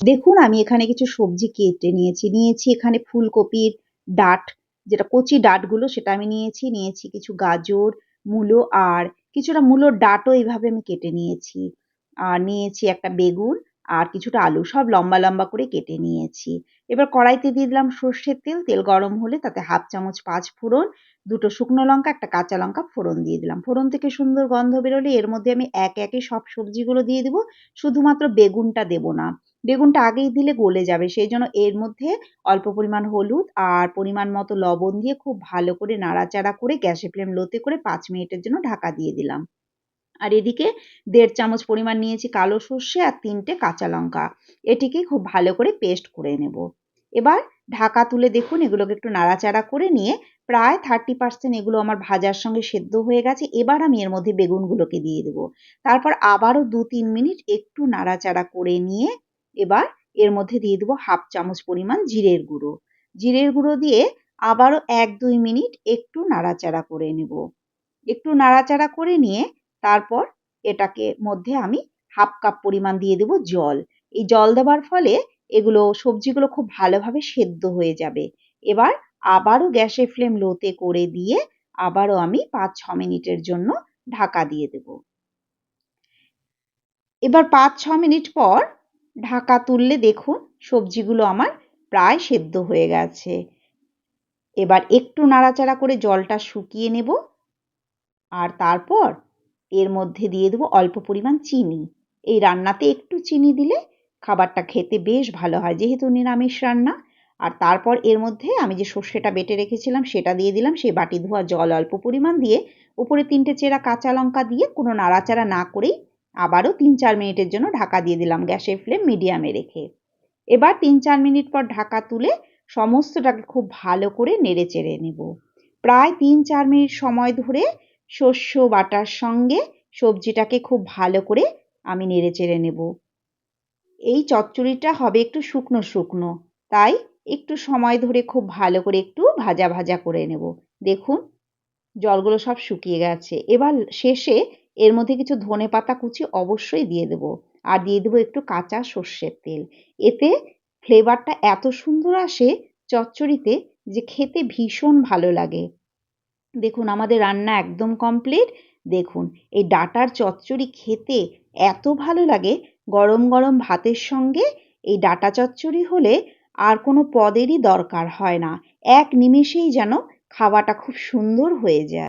দেখুন, আমি এখানে কিছু সবজি কেটে নিয়েছি। নিয়েছি এখানে ফুলকপির ডাট, যেটা কচি ডাঁটগুলো, সেটা আমি নিয়েছি। নিয়েছি কিছু গাজর, মূলো আর কিছুটা মূলোর ডাটও এইভাবে আমি কেটে নিয়েছি। আর নিয়েছি একটা বেগুন আর কিছুটা আলু, সব লম্বা লম্বা করে কেটে নিয়েছি। এবার কড়াইতে দিয়ে দিলাম সর্ষের তেল। তেল গরম হলে তাতে হাফ চামচ পাঁচ ফোড়ন, দুটো শুকনো লঙ্কা, একটা কাঁচা লঙ্কা ফোড়ন দিয়ে দিলাম। ফোড়ন থেকে সুন্দর গন্ধ বেরোলে এর মধ্যে আমি এক একে সব সবজিগুলো দিয়ে দেবো। শুধুমাত্র বেগুনটা দেব না। বেগুনটা আগেই দিলে গলে যাবে। সেই জন্য এর মধ্যে অল্প পরিমাণ হলুদ আর পরিমাণ মতো লবণ দিয়ে খুব ভালো করে নাড়াচাড়া করে গ্যাসে ফ্লেম লোতে করে পাঁচ মিনিটের জন্য ঢাকা দিয়ে দিলাম। আর এদিকে দেড় চামচ পরিমাণ নিয়েছি কালো সর্ষে আর তিনটে কাঁচা লঙ্কা। এটিকে খুব ভালো করে পেস্ট করে নেব। এবার ঢাকা তুলে দেখুন, এগুলোকে একটু নাড়াচাড়া করে নিয়ে প্রায় থার্টি পার্সেন্ট এগুলো আমার ভাজার সঙ্গে সেদ্ধ হয়ে গেছে। এবার আমি এর মধ্যে বেগুনগুলোকে দিয়ে দেবো। তারপর আবারও দু তিন মিনিট একটু নাড়াচাড়া করে নিয়ে এবার এর মধ্যে দিয়ে দেবো হাফ চামচ পরিমাণ জিরের গুঁড়ো। জিরের গুঁড়ো দিয়ে আবারও এক দুই মিনিট একটু নাড়াচাড়া করে নেব। একটু নাড়াচাড়া করে নিয়ে তারপর এটাকে মধ্যে আমি হাফ কাপ পরিমাণ দিয়ে দেবো জল। এই জল দেওয়ার ফলে এগুলো, সবজিগুলো খুব ভালোভাবে সেদ্ধ হয়ে যাবে। এবার আবারও গ্যাসের ফ্লেম লোতে করে দিয়ে আবারও আমি পাঁচ ছ মিনিটের জন্য ঢাকা দিয়ে দেব। এবার পাঁচ ছ মিনিট পর ঢাকা তুললে দেখুন সবজিগুলো আমার প্রায় সেদ্ধ হয়ে গেছে। এবার একটু নাড়াচাড়া করে জলটা শুকিয়ে নেব আর তারপর এর মধ্যে দিয়ে দেবো অল্প পরিমাণ চিনি। এই রান্নাতে একটু চিনি দিলে খাবারটা খেতে বেশ ভালো হয়, যেহেতু নিরামিষ রান্না। আর তারপর এর মধ্যে আমি যে সর্ষেটা বেটে রেখেছিলাম সেটা দিয়ে দিলাম সেই বাটি ধোয়া জল অল্প পরিমাণ দিয়ে উপরে তিনটে চেরা কাঁচা লঙ্কা দিয়ে কোনো নাড়াচাড়া না করেই আবারও তিন চার মিনিটের জন্য ঢাকা দিয়ে দিলাম গ্যাসের ফ্লেম মিডিয়ামে রেখে। এবার তিন চার মিনিট পর ঢাকা তুলে সমস্তটাকে খুব ভালো করে নেড়ে চেড়ে নেব। প্রায় তিন চার মিনিট সময় ধরে শস্য বাটার সঙ্গে সবজিটাকে খুব ভালো করে আমি নেড়ে চেড়ে নেব। এই চচ্চড়িটা হবে একটু শুকনো শুকনো, তাই একটু সময় ধরে খুব ভালো করে একটু ভাজা ভাজা করে নেব। দেখুন, জলগুলো সব শুকিয়ে গেছে। এবার শেষে এর মধ্যে কিছু ধনে পাতা কুচি অবশ্যই দিয়ে দেব। আর দিয়ে দেবো একটু কাঁচা সর্ষের তেল। এতে ফ্লেভারটা এত সুন্দর আসে চচ্চড়িতে যে খেতে ভীষণ ভালো লাগে। দেখুন, আমাদের রান্না একদম কমপ্লিট দেখুন, এই ডাটার চচ্চড়ি খেতে এত ভালো লাগে। গরম গরম ভাতের সঙ্গে এই ডাটা চচ্চড়ি হলে আর কোনো পদেরই দরকার হয় না। এক নিমেষেই যেন খাওয়াটা খুব সুন্দর হয়ে যায়।